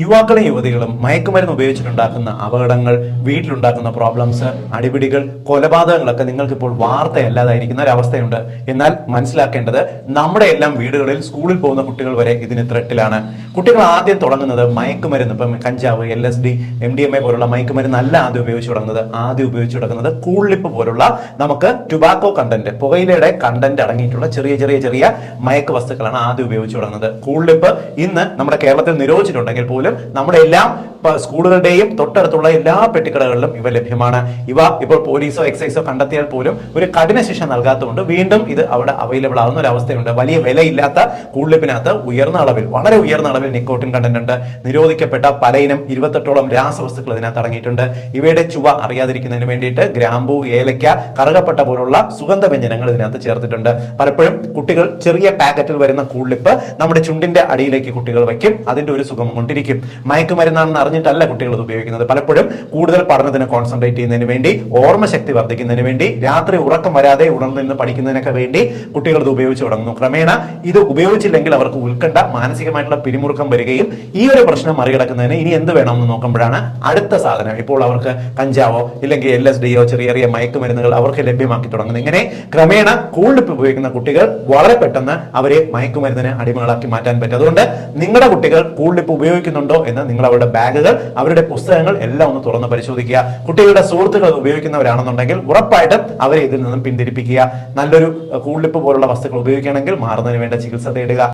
യുവാക്കളും യുവതികളും മയക്കുമരുന്ന് ഉപയോഗിച്ചിട്ടുണ്ടാക്കുന്ന അപകടങ്ങൾ വീട്ടിലുണ്ടാക്കുന്ന പ്രോബ്ലംസ് അടിപിടികൾ കൊലപാതകങ്ങളൊക്കെ നിങ്ങൾക്കിപ്പോൾ വാർത്തയല്ലാതായിരിക്കുന്ന ഒരവസ്ഥയുണ്ട് എന്നാൽ മനസ്സിലാക്കേണ്ടത് നമ്മുടെ എല്ലാം വീടുകളിൽ സ്കൂളിൽ പോകുന്ന കുട്ടികൾ വരെ ഇതിന് ത്രെട്ടിലാണ് കുട്ടികൾ ആദ്യം തുടങ്ങുന്നത് മയക്കുമരുന്ന്. ഇപ്പം കഞ്ചാവ് L S D M D M A പോലുള്ള മയക്കുമരുന്ന് അല്ല ആദ്യം ഉപയോഗിച്ച് തുടങ്ങുന്നത്. ആദ്യം ഉപയോഗിച്ച് തുടങ്ങുന്നത് കൂളിപ്പ് പോലുള്ള നമുക്ക് ടുബാക്കോ കണ്ടന്റ് പുകയിലയുടെ കണ്ടന്റ് അടങ്ങിയിട്ടുള്ള ചെറിയ ചെറിയ ചെറിയ മയക്ക് വസ്തുക്കളാണ് ആദ്യം ഉപയോഗിച്ച് തുടങ്ങുന്നത്. കൂളിപ്പ് ഇന്ന് നമ്മുടെ കേരളത്തിൽ നിരോധിച്ചിട്ടുണ്ടെങ്കിൽ പോലും നമ്മുടെ എല്ലാ സ്കൂളുകളുടെയും തൊട്ടടുത്തുള്ള എല്ലാ പെട്ടിക്കടകളിലും ഇവ ലഭ്യമാണ്. ഇവ ഇപ്പോൾ പോലീസോ എക്സൈസോ കണ്ടെത്തിയാൽ പോലും ഒരു കഠിന ശിക്ഷ നൽകാത്തതുകൊണ്ട് വീണ്ടും ഇത് അവിടെ അവൈലബിൾ ആവുന്ന ഒരു അവസ്ഥയുണ്ട്. വലിയ വിലയില്ലാത്ത കൂളിപ്പിനകത്ത് ഉയർന്ന അളവിൽ വളരെ ഉയർന്ന അളവിൽ നിക്കോട്ടിൻ കണ്ടന്റ് ഉണ്ട്. നിരോധിക്കപ്പെട്ട പലയിനം ഇരുപത്തെട്ടോളം രാസവസ്തുക്കൾ ഇതിനകത്ത് അടങ്ങിയിട്ടുണ്ട്. ഇവയുടെ ചുവ അറിയാതിരിക്കുന്നതിന് വേണ്ടിയിട്ട് ഗ്രാമ്പു ഏലക്ക കറുകപ്പെട്ട പോലുള്ള സുഗന്ധ വ്യഞ്ജനങ്ങൾ ഇതിനകത്ത് ചേർത്തിട്ടുണ്ട്. പലപ്പോഴും കുട്ടികൾ ചെറിയ പാക്കറ്റിൽ വരുന്ന കൂളിപ്പ് നമ്മുടെ ചുണ്ടിന്റെ അടിയിലേക്ക് കുട്ടികൾ വയ്ക്കും. അതിന്റെ ഒരു സുഖം കൊണ്ടിരിക്കും. മയക്കുമരുന്നാണെന്ന് അറിഞ്ഞിട്ടല്ല കുട്ടികൾ ഇത് ഉപയോഗിക്കുന്നത്. പലപ്പോഴും കൂടുതൽ പഠനത്തിന് കോൺസെൻട്രേറ്റ് ചെയ്യുന്നതിന് വേണ്ടി ഓർമ്മശക്തി വർദ്ധിക്കുന്നതിന് വേണ്ടി രാത്രി ഉറക്കം വരാതെ ഉണർന്നിരുന്ന് പഠിക്കുന്നതിനൊക്കെ വേണ്ടി കുട്ടികൾ ഇത് ഉപയോഗിച്ച് തുടങ്ങുന്നു. ക്രമേണ ഇത് ഉപയോഗിച്ചില്ലെങ്കിൽ അവർക്ക് ഉത്കണ്ഠ മാനസികമായിട്ടുള്ള പിരിമുറുക്കം വരികയും ഈ ഒരു പ്രശ്നം മറികടക്കുന്നതിന് ഇനി എന്ത് വേണമെന്ന് നോക്കുമ്പോഴാണ് അടുത്ത സാധനം. ഇപ്പോൾ അവർക്ക് കഞ്ചാവോ ഇല്ലെങ്കിൽ എൽ എസ് ഡിയോ ചെറിയ ചെറിയ മയക്കുമരുന്നുകൾ അവർക്ക് ലഭ്യമാക്കി തുടങ്ങുന്നത് ഇങ്ങനെ ക്രമേണ കൂളിപ്പ് ഉപയോഗിക്കുന്ന കുട്ടികൾ വളരെ പെട്ടെന്ന് അവരെ മയക്കുമരുന്നിന് അടിമകളാക്കി മാറ്റാൻ പറ്റും. അതുകൊണ്ട് നിങ്ങളുടെ കുട്ടികൾ കൂളിപ്പ് ഉപയോഗിക്കുന്നുണ്ടോ എന്ന് നിങ്ങൾ അവരുടെ ബാഗുകൾ അവരുടെ പുസ്തകങ്ങൾ എല്ലാം ഒന്ന് തുറന്ന് പരിശോധിക്കുക. കുട്ടികളുടെ സുഹൃത്തുക്കൾ ഉപയോഗിക്കുന്നവരാണെന്നുണ്ടെങ്കിൽ ഉറപ്പായിട്ടും അവരെ ഇതിൽ നിന്നും പിന്തിരിപ്പിക്കുക. നല്ലൊരു കൂളിപ്പ് പോലുള്ള വസ്തുക്കൾ ഉപയോഗിക്കുകയാണെങ്കിൽ മാറുന്നതിന് വേണ്ട ചികിത്സ തേടുക.